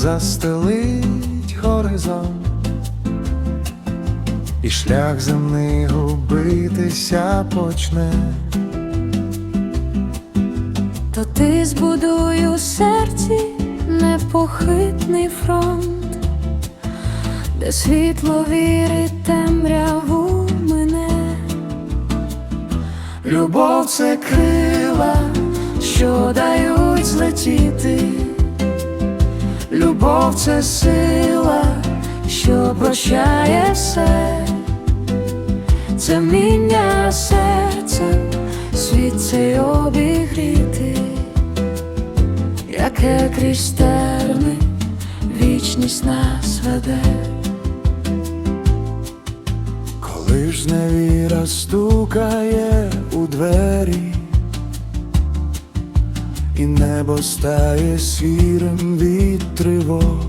застелить горизонт, і шлях земний губитися почне. То ти збудуй у серці непохитний фронт, де світло віри темряву мене. Любов це крила, що дають злетіти. Любов це сила, що прощає все, Це вміння серцем світ цей обігріти, яке крізь терни вічність нас веде. коли ж зневіра стукає у двері, і небо стає сірим від тривог.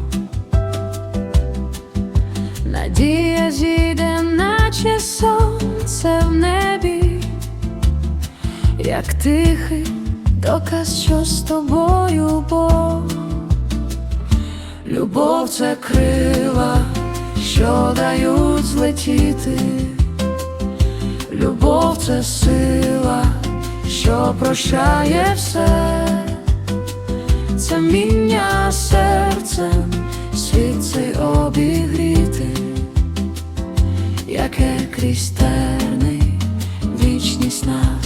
Надія зійде, наче сонце в небі, як тихий доказ, що з тобою Бог. Любов це крила, що дають злетіти. Любов це сила, що прощає все. Це міння серцем світ цей обігріти, яке крізь терни вічність нас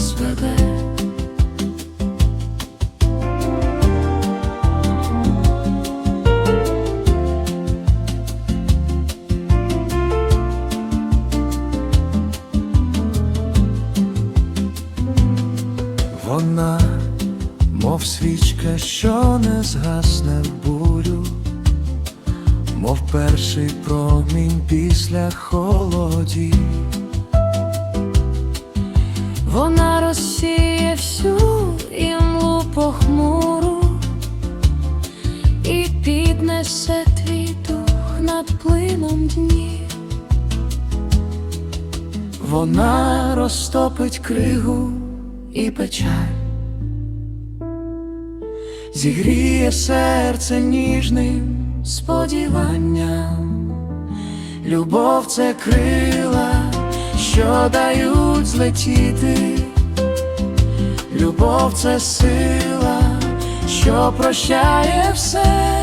Вона, мов свічка, що не згасне в бурю, мов перший промінь після холодів. Вона розсіє всю імлу похмуру і піднесе твій дух над плином днів. Вона розтопить кригу і печаль, зігріє серце ніжним сподіванням. Любов це крила, що дають злетіти. Любов це сила, що прощає все.